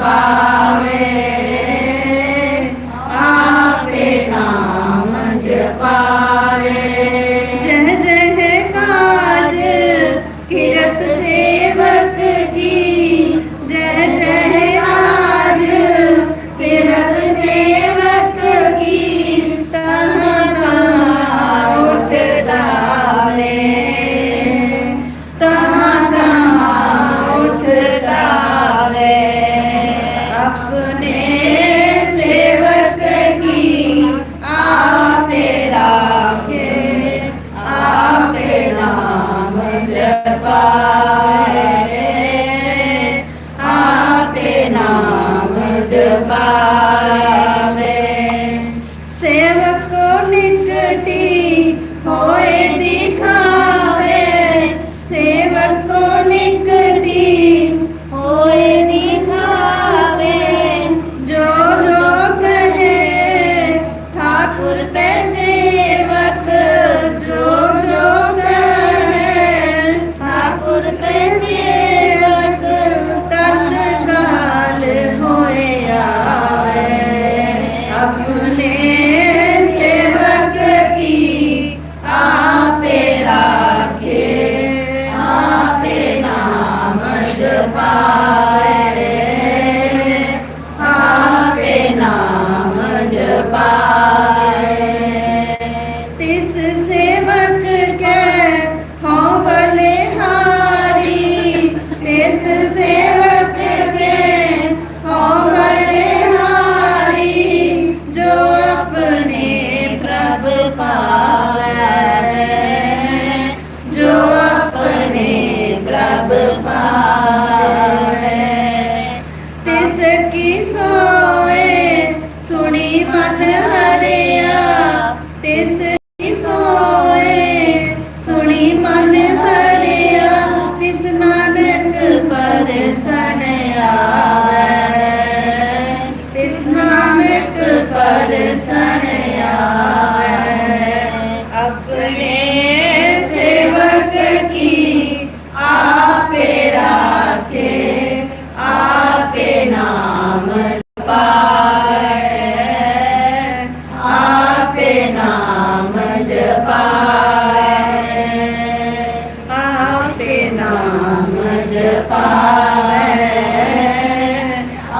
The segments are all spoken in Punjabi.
Bye. ਜਪਾਵੇ ਆਪੇ ਨਾਮ ਜਪਾਵੇ ਸੇਵਕੋ ਨਿਕਟੀ ਹੋਏ ਦਿਖਾਵੇ ਸੇਵਕੋ ਨਿਕਟੀ ਹੋਏ ਦਿਖਾਵੇ ਜੋ ਜੋ ਕਹੇ ਠਾਕੁਰ ਪੈਸੇ ਆਪੇ ਨਾਮ ਜਪਾਏ ਪਾਵੈ ਆਪੇ ਨਾਮ ਜਪਾਵੈ ਆਪੇ ਨਾਮ ਜਪਾਵੈ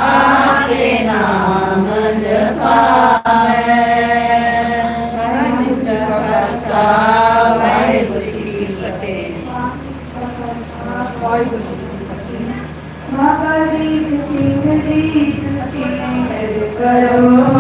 ਆਪੇ ਨਾਮ ਜਪਾਵੈ Thank you. Hare